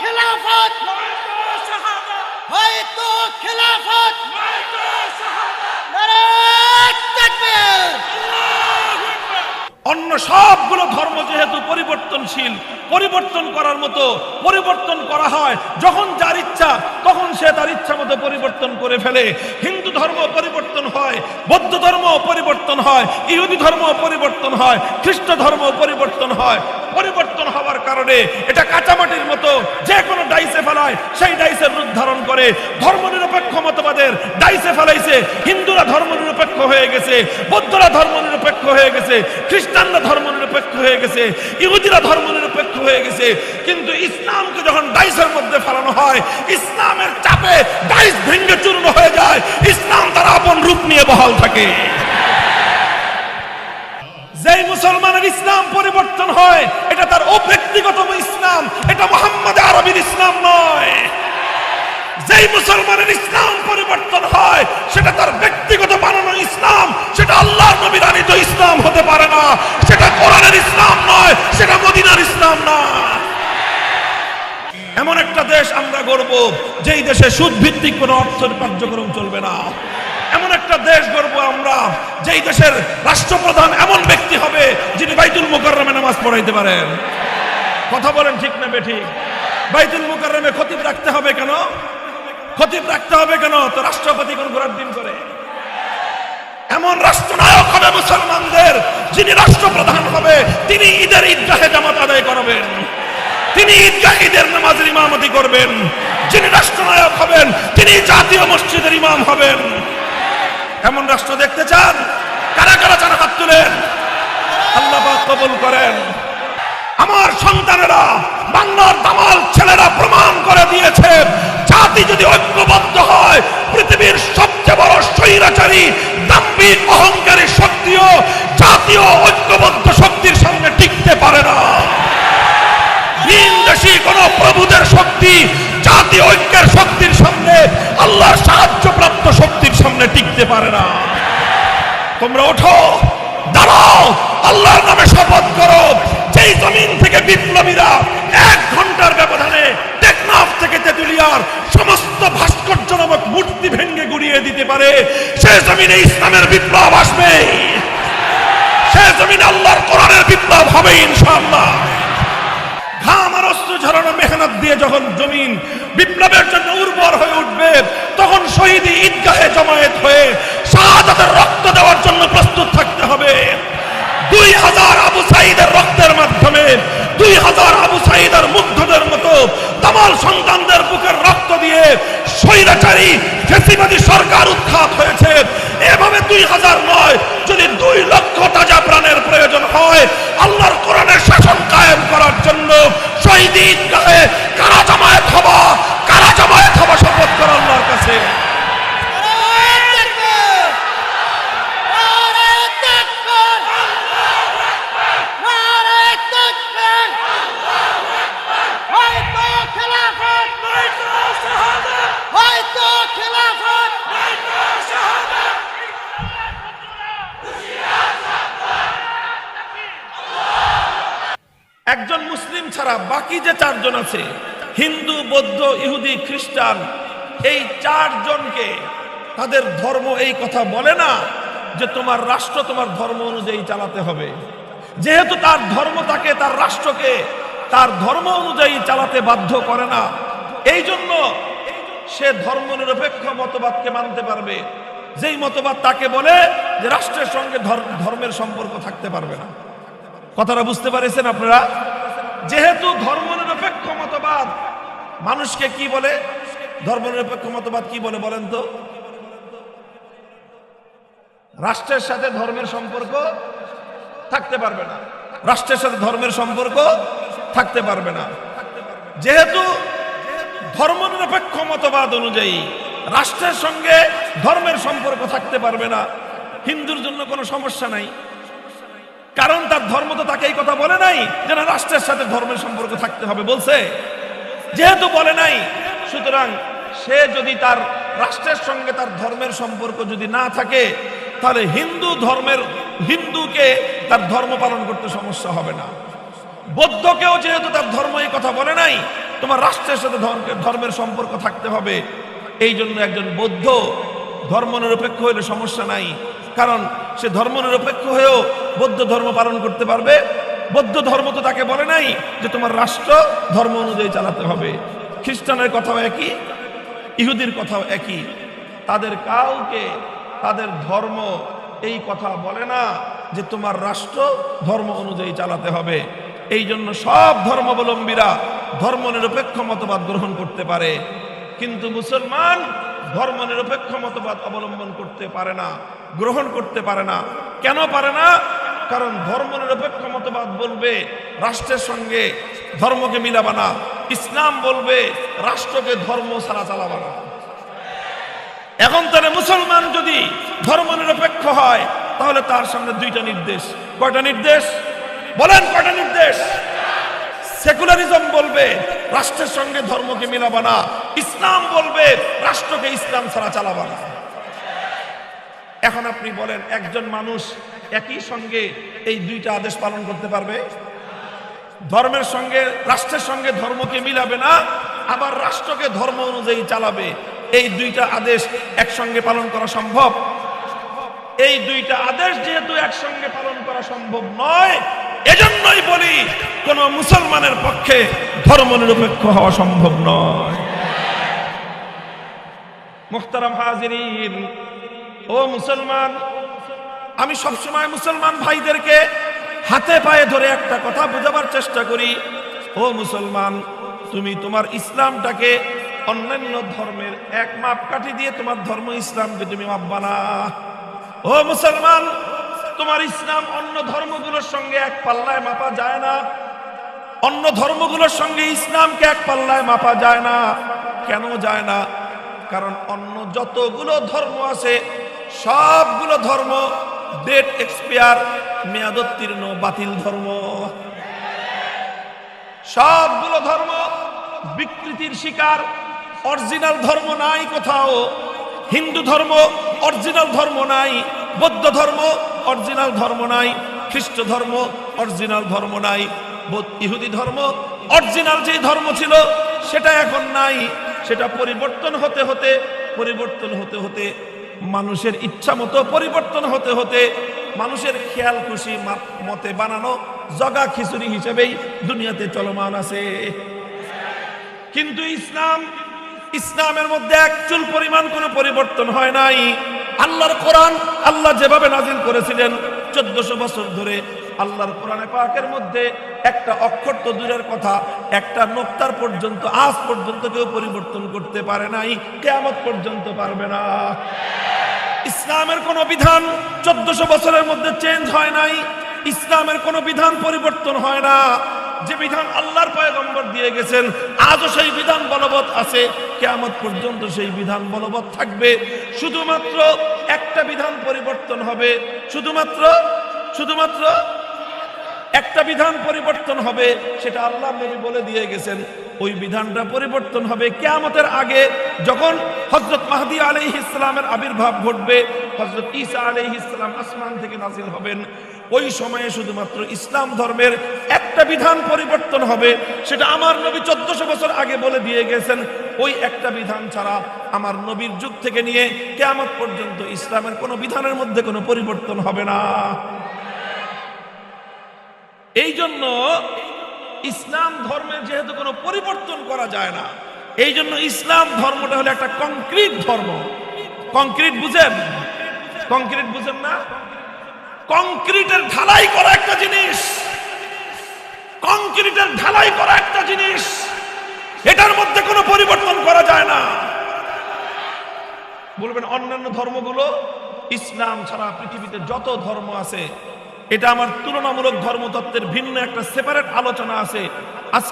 খেলাফত। হয়তো খেলাফত। অন্য সবগুলো ধর্ম যেহেতু পরিবর্তনশীল, পরিবর্তন করার মতো পরিবর্তন করা হয়, যখন যার ইচ্ছা, তখন সে তার ইচ্ছা মতো পরিবর্তন করে ফেলে। হিন্দু ধর্ম পরিবর্তন হয়, বৌদ্ধ ধর্ম পরিবর্তন হয়, ইহুদি ধর্ম পরিবর্তন হয়, খ্রিস্ট ধর্ম পরিবর্তন হয়। পরিবর্তন হওয়ার কারণে এটা কাঁচামাটির মতো, যে কোনো ডাইসে ফেলায় সেই ডাইসের রূপ ধারণ করে। ধর্মনিরপেক্ষ মতবাদের ডাইসে ফেলাইছে, হিন্দুরা ধর্মনিরপেক্ষ হয়ে গেছে, বৌদ্ধরা ধর্মনিরপেক্ষ হয়ে গেছে, খ্রিস্টানরা ধর্মনিরপেক্ষ হয়ে গেছে, ইহুদিরা ধর্মনিরপেক্ষ হয়ে গেছে। কিন্তু ইসলামকে যখন ডাইসের মধ্যে ফেলানো হয়, ইসলামের চাপে ডাইস ভেঙ্গে চূর্ণ হয়ে যায় ইসলাম তার আপন রূপ নিয়ে বহাল থাকে। যেই মুসলমানের ইসলাম পরিবর্তন হয়, এটা তার অব্যক্তিগত ইসলাম, এটা মোহাম্মদ আরবির ইসলাম নয়। যেই মুসলমানের ইসলাম পরিবর্তন হয়, সেটা তার ব্যক্তিগত বানানো ইসলাম, সেটা আল্লাহ নবীর আনিত ইসলাম হতে পারে না, সেটা কোরআনের ইসলাম নয় সেটা মদিনার ইসলাম না এমন একটা দেশ গড়ব যেই দেশে সুদ ভিত্তিক কোনো অর্থ কার্যক্রম চলবে না। এমন একটা দেশ গড়ব আমরা, যেই দেশের রাষ্ট্রপ্রধান এমন ব্যক্তি হবে, যিনি বাইতুল মুকাররমে নামাজ পড়াইতে পারেন। কথা বলেন ঠিক না বেঠিক বাইতুল মুকাররমে খতিব রাখতে হবে কেন? খতিব রাখতে হবে কেন? তো রাষ্ট্রপতি কোন ঘোরার দিন করে। এমন রাষ্ট্রনায়ক হবে মুসলমানদের, যিনি রাষ্ট্রপ্রধান হবে, তিনি ঈদের ঈদগাহে জামাত আদায় করবেন। তিনি ঈদগাহ ঈদের নামাজের ইমামতি করবেন। যিনি রাষ্ট্রনায়ক হবেন, তিনি জাতীয় মসজিদের ইমাম হবেন। এমন রাষ্ট্র দেখতে চান? কারা কারা চান হাত তুলেন? আল্লাহ কবুল করেন। আমার সন্তানেরা, বাংলার দামাল ছেলেরা প্রমাণ করে দিয়েছে, জাতি যদি ঐক্যবদ্ধ হয়, পৃথিবীর সবচেয়ে বড় স্বৈরাচারী, দাম্ভিক অহংকারী শক্তিও জাতীয় ঐক্যবদ্ধ শক্তির সামনে টিকতে পারে না। ভিনদেশী কোন প্রভুদের শক্তি জাতীয় ঐক্যের শক্তির সামনে, আল্লাহর সাহায্যপ্রাপ্ত শক্তির সামনে টিকতে পারে না। তোমরা ওঠো, দাঁড়াও, আল্লাহর নামে শপথ করো। যেই জমিন থেকে বিপ্লবীরা এক ঘণ্টার ব্যবধানে টেকনাফ থেকে তেতুলিয়ার সমস্ত ভাস্কর্য নামক মূর্তি ভেঙ্গে গুড়িয়ে দিতে পারে, সে জমিনে ইসলামের বিপ্লব আসবে। সে জমিনে আল্লাহর কোরআনের বিপ্লব হবে, ইনশাআল্লাহ। আর মেহনত দিয়ে যখন জমিন বিপ্লবের জন্য উর্বর হয়ে উঠবে, তখন শহীদ ঈদগাহে জমায়েত হয়ে শাহাদাতের রক্ত দেওয়ার জন্য প্রস্তুত থাকতে হবে। দুই হাজার আবু সাইদের রক্তের মাধ্যমে, দুই হাজার আবু সাইদের মুগ্ধদের মতো তামাল সন্তানদের বুকের রক্ত দিয়ে স্বৈরাচারী ফেসিবাদী সরকার উৎখাত হয়েছে। এভাবে দুই হাজার নয় যদি দুই লক্ষ তাজা প্রাণের প্রয়োজন হয়, আল্লাহর কোরআনের শাসন কায়েম করার জন্য শহীদ ঈদগাহে কারা জামায়াত হবা, কারা জামায়াত হবা শপথ করা আল্লাহর কাছে। একজন মুসলিম ছাড়া বাকি যে চারজন আছে, হিন্দু, বৌদ্ধ, ইহুদি, খ্রিস্টান, এই চারজনকে তাদের ধর্ম এই কথা বলে না যে তোমার রাষ্ট্র তোমার ধর্ম অনুযায়ী চালাতে হবে। যেহেতু তার ধর্ম তাকে, তার রাষ্ট্রকে তার ধর্ম অনুযায়ী চালাতে বাধ্য করে না এই জন্য সে ধর্ম নিরপেক্ষ মতবাদকে মানতে পারবে। যেই মতবাদ তাকে বলে যে রাষ্ট্রের সঙ্গে ধর্মের সম্পর্ক থাকতে পারবে না। কথাটা বুঝতে পারেছেন আপনারা? যেহেতু ধর্মনিরপেক্ষ মতবাদ, মানুষকে কি বলে? ধর্মনিরপেক্ষ মতবাদ কি বলে বলেন তো? রাষ্ট্রের সাথে ধর্মের সম্পর্ক থাকতে পারবে না। রাষ্ট্রের সাথে ধর্মের সম্পর্ক থাকতে পারবে না। যেহেতু ধর্মনিরপেক্ষ মতবাদ অনুযায়ী রাষ্ট্রের সঙ্গে ধর্মের সম্পর্ক থাকতে পারবে না, হিন্দুর জন্য কোনো সমস্যা নাই। কারণ তার ধর্ম তো তাকে এই কথা বলে নাই যে না, রাষ্ট্রের সাথে ধর্মের সম্পর্ক থাকতে হবে বলছে। যেহেতু বলে নাই, সুতরাং সে যদি তার রাষ্ট্রের সঙ্গে তার ধর্মের সম্পর্ক যদি না থাকে, তাহলে হিন্দু ধর্মের, হিন্দুকে তার ধর্ম পালন করতে সমস্যা হবে না। বৌদ্ধকেও যেহেতু তার ধর্ম এই কথা বলে নাই, তোমার রাষ্ট্রের সাথে ধর্মের- ধর্মের সম্পর্ক থাকতে হবে। এই জন্য একজন বৌদ্ধ ধর্ম নিরপেক্ষ হইলে সমস্যা নাই, কারণ সে ধর্ম নিরপেক্ষ হয়েও বৌদ্ধ ধর্ম পালন করতে পারবে? বৌদ্ধ ধর্ম তো তাকে বলে নাই যে তোমার রাষ্ট্র ধর্ম অনুযায়ী চালাতে হবে। খ্রিস্টানের কথাও একই, ইহুদির কথাও একই। তাদের কাউকে তাদের ধর্ম এই কথা বলে না যে তোমার রাষ্ট্র ধর্ম অনুযায়ী চালাতে হবে। এই জন্য সব ধর্মাবলম্বীরা ধর্ম নিরপেক্ষ মতবাদ গ্রহণ করতে পারে। কিন্তু মুসলমান ধর্ম নিরপেক্ষ মতবাদ অবলম্বন করতে পারে না, গ্রহণ করতে পারে না। কেন পারে না? কারণ ধর্ম নিরপেক্ষ মতবাদ বলবে, রাষ্ট্রের সঙ্গে ধর্মকে মিলাবা না ইসলাম বলবে, রাষ্ট্রকে ধর্ম ছাড়া চালাবা না এখন তাহলে মুসলমান যদি ধর্ম নিরপেক্ষ হয়, তাহলে তার সামনে দুইটা নির্দেশ। কয়টা নির্দেশ? বলেন কয়টা নির্দেশ? সেকুলারিজম বলবে, রাষ্ট্রের সঙ্গে ধর্মকে মিলাবা না ইসলাম বলবে, রাষ্ট্রকে ইসলাম ছাড়া চালাবা না এখন আপনি বলেন, একজন মানুষ একই সঙ্গে এই দুইটা আদেশ পালন করতে পারবে? ধর্মের সঙ্গে, রাষ্ট্রের সঙ্গে ধর্মকে মিলাবে না, আবার রাষ্ট্রকে ধর্ম অনুযায়ী চালাবে। এই দুইটা আদেশ একসঙ্গে পালন করা সম্ভব? এই দুইটা আদেশ যেহেতু একসঙ্গে পালন করা সম্ভব নয়, এজন্যই বলি, কোন মুসলমানের পক্ষে ধর্ম নিরপেক্ষ হওয়া সম্ভব নয়। মুখতারাম হাজিরিন ও মুসলমান, আমি সবসময় মুসলমান ভাইদেরকে হাতে পায়ে ধরে একটা কথা বোঝাবার চেষ্টা করি। ও মুসলমান, তুমি তোমার ইসলামটাকে অন্যান্য ধর্মের এক মাপ মাপকাঠি দিয়ে তোমার ধর্ম ইসলামকে তুমি মাপবা না ও মুসলমান, তোমার ইসলাম অন্য ধর্মগুলোর সঙ্গে এক পাল্লায় মাপা যায় না। অন্য ধর্মগুলোর সঙ্গে ইসলামকে এক পাল্লায় মাপা যায় না। কেন যায় না? কারণ অন্য যতগুলো ধর্ম আছে সবগুলো ধর্ম ডেট এক্সপায়ার, মেয়াদোত্তীর্ণ, বাতিল ধর্ম। সবগুলো ধর্ম বিকৃতির শিকার, অরিজিনাল ধর্ম নাই কোথাও। হিন্দু ধর্ম অরিজিনাল ধর্ম নাই, বৌদ্ধ ধর্ম অরিজিনাল ধর্ম নাই, খ্রিস্ট ধর্ম অরিজিনাল ধর্ম নাই ইহুদি ধর্ম অরিজিনাল যে ধর্ম ছিল সেটা এখন নাই। সেটা পরিবর্তন হতে হতে, পরিবর্তন হতে হতে মানুষের ইচ্ছা মতো পরিবর্তন হতে হতে মানুষের খেয়াল খুশি মতে বানানো জগা খিচুড়ি হিসেবেই দুনিয়াতে চলমান আছে। কিন্তু ইসলাম, ইসলামের মধ্যে এক চুল পরিমাণ কোনো পরিবর্তন হয় নাই। আল্লাহর কোরআন আল্লাহ যেভাবে নাজিল করেছিলেন, চোদ্দশো বছর ধরে আল্লাহর কোরআনে পাকের মধ্যে একটা অক্ষর তো দূরের কথা, একটা নোক্তার পর্যন্ত, আজ পর্যন্ত কেউ পরিবর্তন করতে পারে নাই, কেয়ামত পর্যন্ত পারবে না। ইসলামের কোন বিধান চোদ্দশো বছরের মধ্যে চেঞ্জ হয় নাই, ইসলামের কোন বিধান পরিবর্তন হয় না। যে বিধান আল্লাহর পয়গম্বর দিয়ে গেছেন, আজও সেই বিধান বলবৎ আছে। কেয়ামত পর্যন্ত সেই বিধান বলবৎ থাকবে। শুধুমাত্র একটা বিধান পরিবর্তন হবে। শুধুমাত্র শুধুমাত্র একটা বিধান পরিবর্তন হবে, সেটা আল্লাহ নবী বলে দিয়ে গেছেন। ওই বিধানটা পরিবর্তন হবে কেয়ামতের আগে, যখন হজরত মাহদি আলাইহ ইসলামের আবির্ভাব ঘটবে হজরত ঈসা আলাইহ ইসলাম আসমান থেকে নাজিল হবেন। ওই সময়ে শুধুমাত্র ইসলাম ধর্মের একটা বিধান পরিবর্তন হবে, সেটা আমার নবী চোদ্দশো বছর আগে বলে দিয়ে গেছেন। ওই একটা বিধান ছাড়া আমার নবীর যুগ থেকে নিয়ে কেয়ামত পর্যন্ত ইসলামের কোনো বিধানের মধ্যে কোনো পরিবর্তন হবে না। এই জন্য ইসলাম ধর্মের যেহেতু কোনো পরিবর্তন করা যায় না এই জন্য ইসলাম ধর্মটা হলো একটা কংক্রিট ধর্ম। কংক্রিট বুঝেন? কংক্রিট বুঝেন না? কংক্রিটের ঢালাই করা একটা জিনিস। কংক্রিটের ঢালাই করা একটা জিনিস। এটার মধ্যে কোনো পরিবর্তন করা যায় না। বলবেন অন্যান্য ধর্মগুলো ইসলাম ছাড়া পৃথিবীতে যত ধর্ম আছে এটা আমার তুলনামূলক ধর্মতত্ত্বের ভিন্ন একটা সেপারেট আলোচনা আছে।